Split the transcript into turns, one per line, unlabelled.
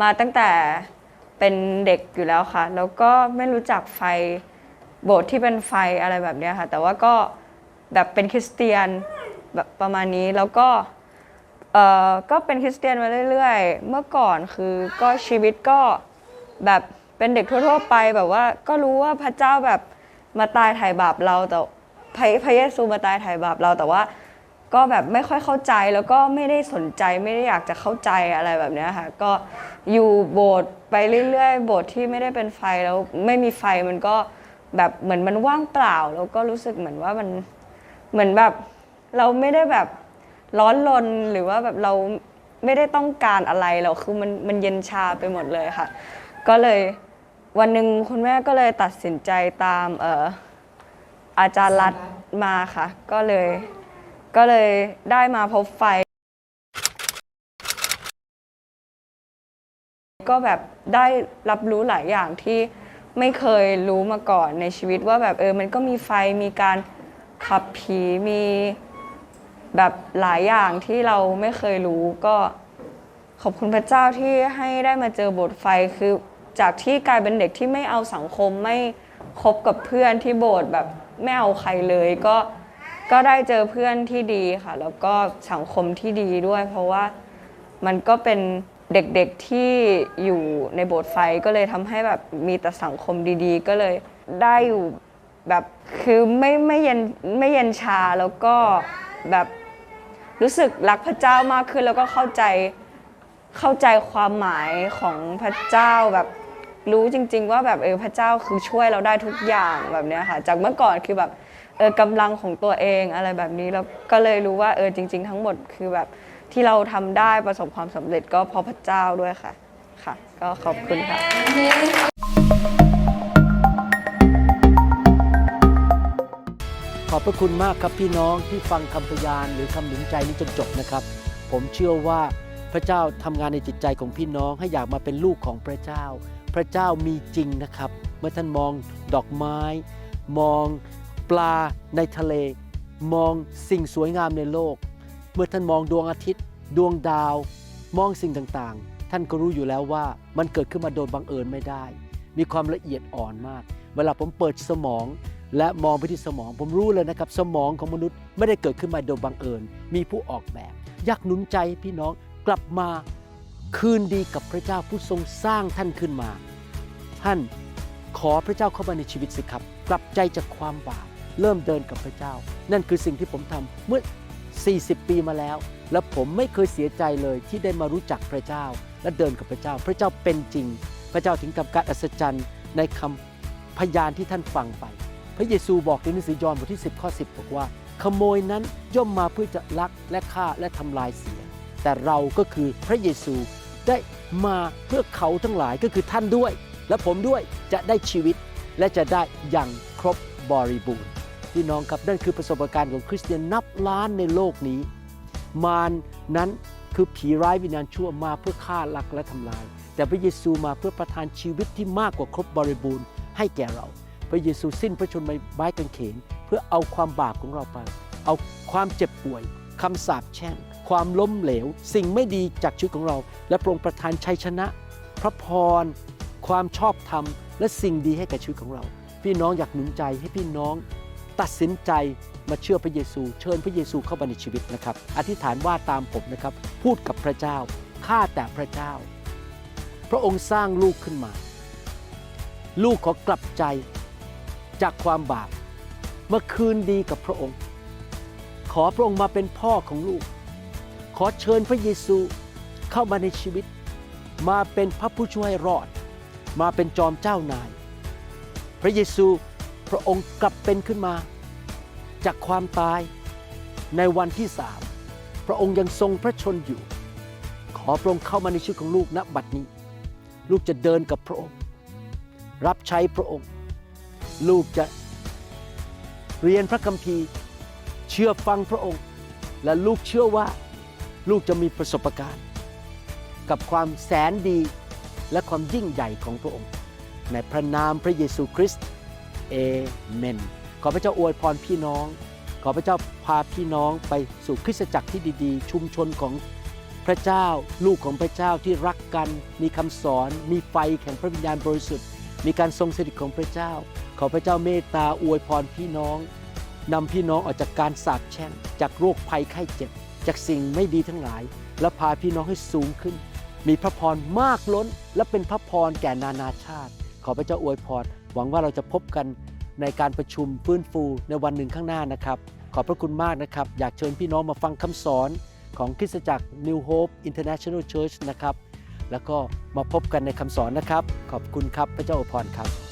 มาตั้งแต่เป็นเด็กอยู่แล้วค่ะ แล้วก็ไม่รู้จักไฟโบสถ์ที่เป็นไฟอะไรแบบนี้ค่ะ แต่ว่าก็แบบเป็นคริสเตียนแบบประมาณนี้แล้วก็เอ่อก็เป็นคริสเตียนมาเรื่อยๆ เมื่อก่อนคือก็ชีวิตก็แบบเป็นเด็กทั่วๆไปแบบว่าก็รู้ว่าพระเจ้าแบบมาตายไถ่บาปเราแต่พระพระเยซูมาตายไถ่บาปเราแต่ว่าก็แบบไม่ค่อยเข้าใจแล้วก็ไม่ได้สนใจไม่ได้อยากจะเข้าใจอะไรแบบนี้ค่ะก็ อยู่โบสถ์ไปเรื่อยๆโบสถ์ที่ไม่ได้เป็นไฟแล้วไม่มีไฟมันก็แบบเหมือนมันว่างเปล่า แล้วก็รู้สึกเหมือนว่ามันเหมือนแบบเราไม่ได้แบบร้อนรนหรือว่าแบบเราไม่ได้ต้องการอะไรเราคือมันมันเย็นชาไปหมดเลยค่ะ ก็เลยวันหนึ่งคุณแม่ก็เลยตัดสินใจตามเอ่ออาจารย์รัตน์มาค่ะ ก็เลยก็เลยได้มาพบไฟ ก็แบบได้รับรู้หลายอย่างที่ไม่เคยรู้มาก่อนในชีวิตว่าแบบเออมันก็มีไฟมีการขับผีมีแบบหลายอย่างที่เราไม่เคยรู้ก็ขอบคุณพระเจ้าที่ให้ได้มาเจอบทไฟคือจากที่กลายเป็นเด็กที่ไม่เอาสังคมไม่คบกับเพื่อนที่โบสถ์แบบไม่เอาใครเลยก็ก็ได้เจอเพื่อนที่ดีค่ะ แล้วก็สังคมที่ดีด้วย เพราะว่ามันก็เป็น เด็กๆที่อยู่ในโบสถ์ไฟก็เลยทำให้แบบมีแต่สังคมดีๆ ก็เลยได้อยู่แบบคือไม่ไม่เย็นไม่เย็นชาแล้วก็แบบรู้สึกรักพระเจ้ามากขึ้นแล้วก็เข้าใจเข้าใจความหมายของพระเจ้าแบบรู้จริง ๆ ว่าแบบเออพระเจ้าคือช่วยเราได้ทุกอย่างแบบเนี้ยค่ะ จากเมื่อก่อนคือแบบเออกำลังของตัวเองอะไรแบบนี้แล้วก็เลยรู้ว่าเออจริง ๆ ทั้งหมดคือแบบ ที่เราทำได้ประสบความสำเร็จก็เพราะพระเจ้าด้วยค่ะค่ะ ก็ขอบคุณค่ะ
ขอบพระคุณมากครับพี่น้องที่ฟังคำพยานหรือคำหนุนใจนี้จนจบนะครับ ผมเชื่อว่าพระเจ้าทำงานในจิตใจของพี่น้องให้อยากมาเป็นลูกของพระเจ้า พระเจ้ามีจริงนะครับ เมื่อท่านมองดอกไม้ มองปลาในทะเล มองสิ่งสวยงามในโลก เมื่อท่านมองดวงอาทิตย์ ดวงดาว มองสิ่งต่างๆ ท่านก็รู้อยู่แล้วว่ามันเกิดขึ้นมาโดยบังเอิญไม่ได้ มีความละเอียดอ่อนมาก เวลาผมเปิดสมอง และมองไปที่สมอง ผมรู้เลยนะครับ สมองของมนุษย์ไม่ได้เกิดขึ้นมาโดยบังเอิญ มีผู้ออกแบบ อยากหนุนใจพี่น้องกลับมาคืนดีกับพระเจ้าผู้ทรงสร้างท่านขึ้นมา ท่านขอพระเจ้าเข้ามาในชีวิตสิครับ กลับใจจากความบาปเริ่มเดินกับพระเจ้า นั่นคือสิ่งที่ผมทำเมื่อ 40 ปีมาแล้ว และผมไม่เคยเสียใจเลยที่ได้มารู้จักพระเจ้า และเดินกับพระเจ้า พระเจ้าเป็นจริง พระเจ้าถึงกับการอัศจรรย์ในคำพยานที่ท่านฟังไป พระเยซูบอกในหนังสือยอห์นบทที่ 10 ข้อ 10 บอกว่า ขโมยนั้นย่อมมาเพื่อจะลักและฆ่าและทำลายเสีย แต่เราก็คือพระเยซูได้มาเพื่อเขาทั้งหลายก็คือท่านด้วย และผมด้วยจะได้ชีวิตและจะได้อย่างครบบริบูรณ์ พี่น้องครับนั่นคือประสบการณ์ของคริสเตียนนับล้านในโลกนี้ มารนั้นคือผีร้ายวิญญาณชั่วมาเพื่อฆ่าลักและทำลาย แต่พระเยซูมาเพื่อประทานชีวิตที่มากกว่าครบบริบูรณ์ให้แก่เรา พระเยซูสิ้นพระชนม์ไม้กางเขน เพื่อเอาความบาปของเราไป เอาความเจ็บป่วยคำสาปแช่ง ความล้มเหลว สิ่งไม่ดีจากชีวิตของเรา และพระองค์ประทานชัยชนะ พระพร ความชอบธรรม และสิ่งดีให้แก่ชีวิตของเรา พี่น้องอยากหนุนใจให้พี่น้อง ตัดสินใจมาเชื่อพระเยซู เชิญพระเยซูเข้ามาในชีวิตนะครับ อธิษฐานว่าตามผมนะครับ พูดกับพระเจ้า ข้าแต่พระเจ้า พระองค์สร้างลูกขึ้นมา ลูกขอกลับใจจากความบาปมาคืนดีกับพระองค์ ขอพระองค์มาเป็นพ่อของลูก ขอเชิญพระเยซูเข้ามาในชีวิต มาเป็นพระผู้ช่วยรอด มาเป็นจอมเจ้านาย พระเยซู พระองค์กลับเป็นขึ้นมา จากความตายในวันที่สามพระองค์ยังทรงพระชนอยู่ ขอพระองค์เข้ามาในชีวิตของลูกณบัดนี้ ลูกจะเดินกับพระองค์ รับใช้พระองค์ ลูกจะเรียนพระคัมภีร์ เชื่อฟังพระองค์ และลูกเชื่อว่า ลูกจะมีประสบการณ์ กับความแสนดีและความยิ่งใหญ่ของพระองค์ ในพระนามพระเยซูคริสต์ เอเมน ขอพระเจ้าอวยพรพี่น้อง ขอพระเจ้าพาพี่น้องไปสู่คริสตจักรที่ดีๆ ชุมชนของพระเจ้า ลูกของพระเจ้าที่รักกัน มีคำสอน มีไฟแห่งพระวิญญาณบริสุทธิ์ มีการทรงสถิตของพระเจ้า ขอพระเจ้าเมตตาอวยพรพี่น้องนำพี่น้องออกจากการสาปแช่ง จากโรคภัยไข้เจ็บ จากสิ่งไม่ดีทั้งหลาย และพาพี่น้องให้สูงขึ้น มีพระพรมากล้น และเป็นพระพรแก่นานาชาติ ขอพระเจ้าอวยพร หวังว่าเราจะพบกันในการประชุมฟื้นฟูในวันหนึ่งข้างหน้านะครับ ขอบพระคุณมากนะครับ อยากเชิญพี่น้องมาฟังคำสอนของคริสตจักร New Hope International Church นะครับ แล้วก็มาพบกันในคำสอนนะครับ ขอบคุณครับพระเจ้าอวยพรครับ